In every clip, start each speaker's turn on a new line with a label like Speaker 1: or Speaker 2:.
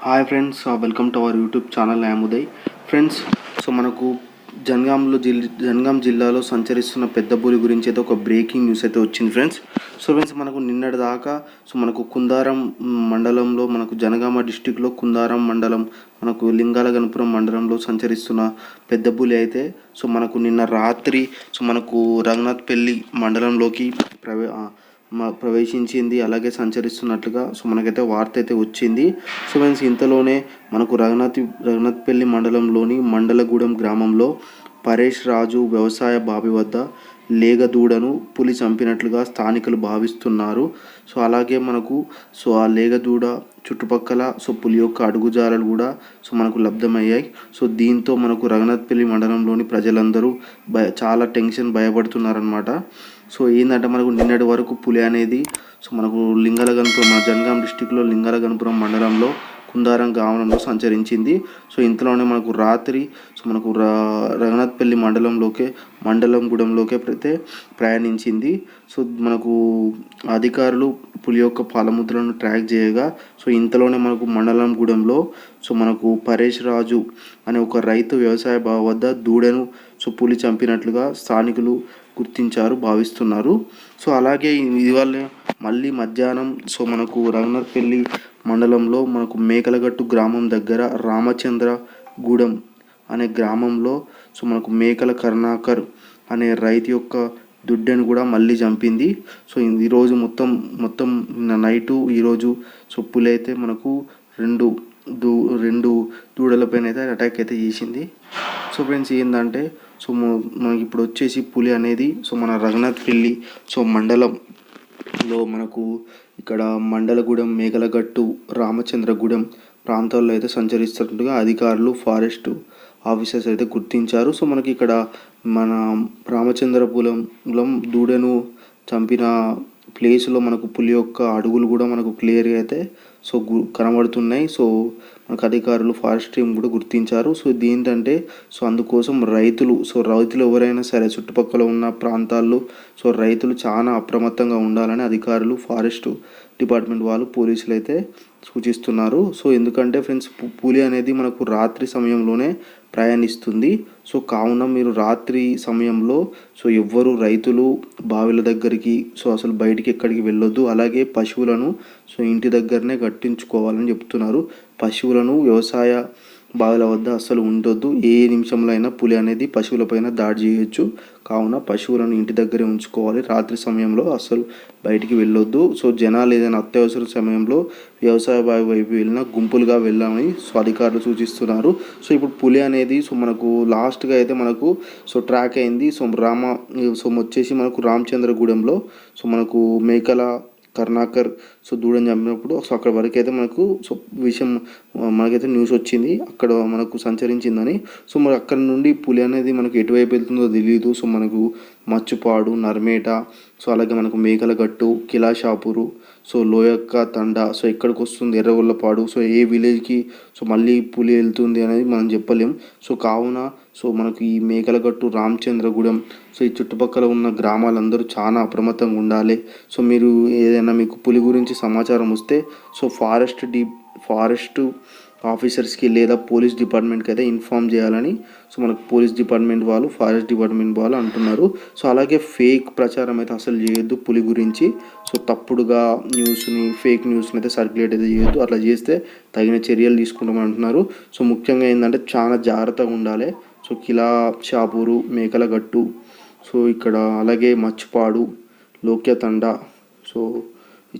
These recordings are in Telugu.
Speaker 1: Hi friends welcome to our YouTube channel I'm Uday friends so మనకు జనగాంలో జిల్ జనగాం జిల్లాలో సంచరిస్తున్న పెద్ద గురించి అయితే ఒక బ్రేకింగ్ న్యూస్ అయితే వచ్చింది ఫ్రెండ్స్ సో ఫ్రెండ్స్ మనకు నిన్నటి దాకా సో మనకు కుందారం మండలంలో మనకు జనగామ డిస్టిక్లో కుందారం మండలం మనకు లింగాల గణపురం మండలంలో సంచరిస్తున్న పెద్దపూలి అయితే సో మనకు నిన్న రాత్రి సో మనకు రఘునాథ్పల్లి మండలంలోకి ప్రవే ప్రవేశించింది అలాగే సంచరిస్తున్నట్లుగా సో మనకైతే వార్త అయితే వచ్చింది. సో మీన్స్ ఇంతలోనే మనకు రఘునాథ్ రఘునాథ్పల్లి మండలంలోని మండలగూడెం గ్రామంలో పరేష్ రాజు వ్యవసాయ బావి వద్ద లేగదూడను పులి చంపినట్లుగా స్థానికులు భావిస్తున్నారు. సో అలాగే మనకు సో ఆ లేగదూడ చుట్టుపక్కల సో పులి యొక్క అడుగుజాలలు కూడా సో మనకు లబ్ధమయ్యాయి. సో దీంతో మనకు రఘునాథ్పల్లి మండలంలోని ప్రజలందరూ భయ చాలా టెన్షన్ భయపడుతున్నారనమాట సో ఏంటంటే మనకు నిన్నటి వరకు పులి అనేది సో మనకు లింగలగనపురం మన జనగాం డిస్టిక్లో లింగలగనపురం మండలంలో కుందారం గ్రామంలో సంచరించింది. సో ఇంతలోనే మనకు రాత్రి సో మనకు రా రఘునాథ్పల్లి మండలంలోకే మండలం గూడెంలోకే అయితే ప్రయాణించింది. సో మనకు అధికారులు పులి యొక్క పాలముద్రను ట్రాక్ చేయగా సో ఇంతలోనే మనకు మండలం గూడెంలో సో మనకు పరేష్ రాజు అనే ఒక రైతు వ్యవసాయ బావి వద్ద దూడను సో పులి చంపినట్లుగా స్థానికులు గుర్తించారు భావిస్తున్నారు. సో అలాగే ఇవాళ మళ్ళీ మధ్యాహ్నం సో మనకు రఘునాథ్పల్లి మండలంలో మనకు మేకలగట్టు గ్రామం దగ్గర రామచంద్ర గూడెం అనే గ్రామంలో సో మనకు మేకల కరుణాకర్ అనే రైతు యొక్క దుడ్డెను కూడా మళ్ళీ చంపింది. సో ఈరోజు మొత్తం మొత్తం నైటు ఈరోజు సో పులి అయితే మనకు రెండు దూ రెండు దూడలపైన అయితే అటాక్ అయితే చేసింది. సో ఫ్రెండ్స్ ఏంటంటే సో మనకి ఇప్పుడు వచ్చేసి పులి అనేది సో మన రఘునాథ్ పిల్లి సో మండలంలో మనకు ఇక్కడ మండలగూడెం మేకలగట్టు రామచంద్రగూడెం ప్రాంతాల్లో అయితే సంచరిస్తున్నట్టుగా అధికారులు ఫారెస్ట్ ఆఫీసర్స్ అయితే గుర్తించారు. సో మనకి ఇక్కడ మన రామచంద్రపురంలో దూడను చంపిన ప్లేస్లో మనకు పులి యొక్క అడుగులు కూడా మనకు క్లియర్గా అయితే సో గు కనబడుతున్నాయి. సో మనకు అధికారులు ఫారెస్ట్ టీం కూడా గుర్తించారు. సో ఏంటంటే సో అందుకోసం రైతులు సో రైతులు ఎవరైనా సరే చుట్టుపక్కల ఉన్న ప్రాంతాల్లో సో రైతులు చాలా అప్రమత్తంగా ఉండాలని అధికారులు ఫారెస్ట్ డిపార్ట్మెంట్ వాళ్ళు పోలీసులు అయితే సూచిస్తున్నారు. సో ఎందుకంటే ఫ్రెండ్స్ పులి అనేది మనకు రాత్రి సమయంలోనే ప్రయాణిస్తుంది. సో కావున మీరు రాత్రి సమయంలో సో ఎవ్వరు రైతులు బావిల దగ్గరికి సో అసలు బయటికి ఎక్కడికి వెళ్ళొద్దు. అలాగే పశువులను సో ఇంటి దగ్గరనే కట్టించుకోవాలని చెప్తున్నారు. పశువులను వ్యవసాయ బావిల వద్ద అస్సలు ఉండొద్దు. ఏ నిమిషంలో అయినా పులి అనేది పశువులపైన దాడి చేయొచ్చు. కావున పశువులను ఇంటి దగ్గరే ఉంచుకోవాలి. రాత్రి సమయంలో అస్సలు బయటికి వెళ్ళొద్దు. సో జనాలు ఏదైనా అత్యవసర సమయంలో వ్యవసాయ బావి వైపు వెళ్ళినా గుంపులుగా వెళ్ళామని సో అధికారులు సూచిస్తున్నారు. సో ఇప్పుడు పులి అనేది సో మనకు లాస్ట్గా అయితే మనకు సో ట్రాక్ అయింది. సో రామ సో వచ్చేసి మనకు రామచంద్రగూడెంలో సో మనకు మేకల కరుణాకర్ సో దూడని చంపినప్పుడు సో అక్కడ వరకు అయితే మనకు సో విషయం మనకైతే న్యూస్ వచ్చింది. అక్కడ మనకు సంచరించిందని. సో మరి అక్కడ నుండి పులి అనేది మనకు ఎటువైపు వెళ్తుందో తెలియదు సో మనకు మచ్చుపాడు నర్మేట సో అలాగే మనకు మేకలగట్టు కిలాషాపూరు సో లోయక్క తండ సో ఎక్కడికి వస్తుంది? ఎర్రగొల్లపాడు. సో ఏ విలేజ్కి? సో మళ్ళీ పులి వెళ్తుంది అనేది మనం చెప్పలేం. సో కావున సో మనకు ఈ మేకలగట్టు రామచంద్రగూడెం సో ఈ చుట్టుపక్కల ఉన్న గ్రామాలందరూ చాలా అప్రమత్తంగా ఉండాలి. సో మీరు ఏదైనా మీకు పులి గురించి సమాచారం వస్తే సో ఫారెస్ట్ డీ ఫారెస్ట్ ఆఫీసర్స్కి లేదా పోలీస్ డిపార్ట్మెంట్కి అయితే ఇన్ఫామ్ చేయాలని సో మనకు పోలీస్ డిపార్ట్మెంట్ వాళ్ళు ఫారెస్ట్ డిపార్ట్మెంట్ వాళ్ళు అంటున్నారు. సో అలాగే ఫేక్ ప్రచారం అయితే అసలు చేయొద్దు పులి గురించి. సో తప్పుడుగా న్యూస్ని ఫేక్ న్యూస్ని అయితే సర్క్యులేట్ అయితే చేయొద్దు. అట్లా చేస్తే తగిన చర్యలు తీసుకుంటామని అంటున్నారు. సో ముఖ్యంగా ఏంటంటే చాలా జాగ్రత్తగా ఉండాలి. సో కిలా షాపూరు మేకలగట్టు. సో ఇక్కడ అలాగే మచ్చుపాడు లోక్యతండ సో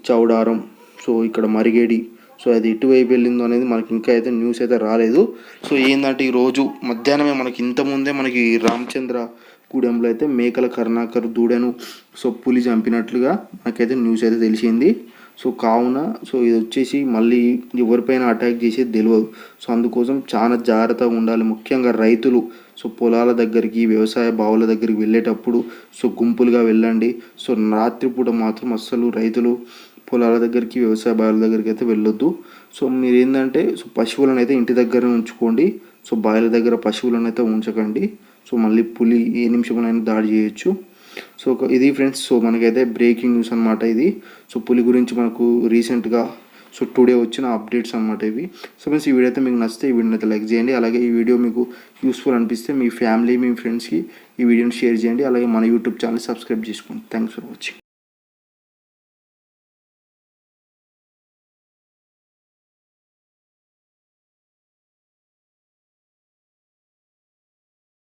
Speaker 1: చౌడారం సో ఇక్కడ మరిగేడి. సో అది ఎటువైపు వెళ్ళిందో అనేది మనకి ఇంకా అయితే న్యూస్ అయితే రాలేదు. సో ఏంటంటే ఈరోజు మధ్యాహ్నమే మనకి ఇంతకుముందే మనకి రామచంద్ర గూడెంలో అయితే మేకల కరుణాకర్ దూడను సో పులి చంపినట్లుగా మనకైతే న్యూస్ అయితే తెలిసింది. సో కావున సో ఇది వచ్చేసి మళ్ళీ ఎవరిపైన అటాక్ చేసేది తెలియదు సో అందుకోసం చాలా జాగ్రత్తగా ఉండాలి. ముఖ్యంగా రైతులు సో పొలాల దగ్గరికి వ్యవసాయ బావుల దగ్గరికి వెళ్ళేటప్పుడు సో గుంపులుగా వెళ్ళండి. సో రాత్రిపూట మాత్రం అస్సలు రైతులు పొలాల దగ్గరికి వ్యవసాయ బావుల దగ్గరికి అయితే వెళ్ళొద్దు. సో మీరు ఏంటంటే సో పశువులను అయితే ఇంటి దగ్గర ఉంచుకోండి. సో బావిల దగ్గర పశువులను అయితే ఉంచకండి. సో మళ్ళీ పులి ఏ నిమిషంలోనైనా దాడి చేయొచ్చు. సో ఇది ఫ్రెండ్స్ సో మనకైతే బ్రేకింగ్ న్యూస్ అనమాట ఇది. సో పులి గురించి మనకు రీసెంట్గా సో టుడే వచ్చిన అప్డేట్స్ అనమాట ఇవి. సో ఫ్రెండ్స్ ఈ వీడియో అయితే మీకు నచ్చితే ఈ వీడియోని అయితే లైక్ చేయండి. అలాగే ఈ వీడియో మీకు యూస్ఫుల్ అనిపిస్తే మీ ఫ్యామిలీ మీ ఫ్రెండ్స్కి ఈ వీడియోని షేర్ చేయండి. అలాగే మన యూట్యూబ్ ఛానల్ సబ్స్క్రైబ్ చేసుకోండి. Thanks for watching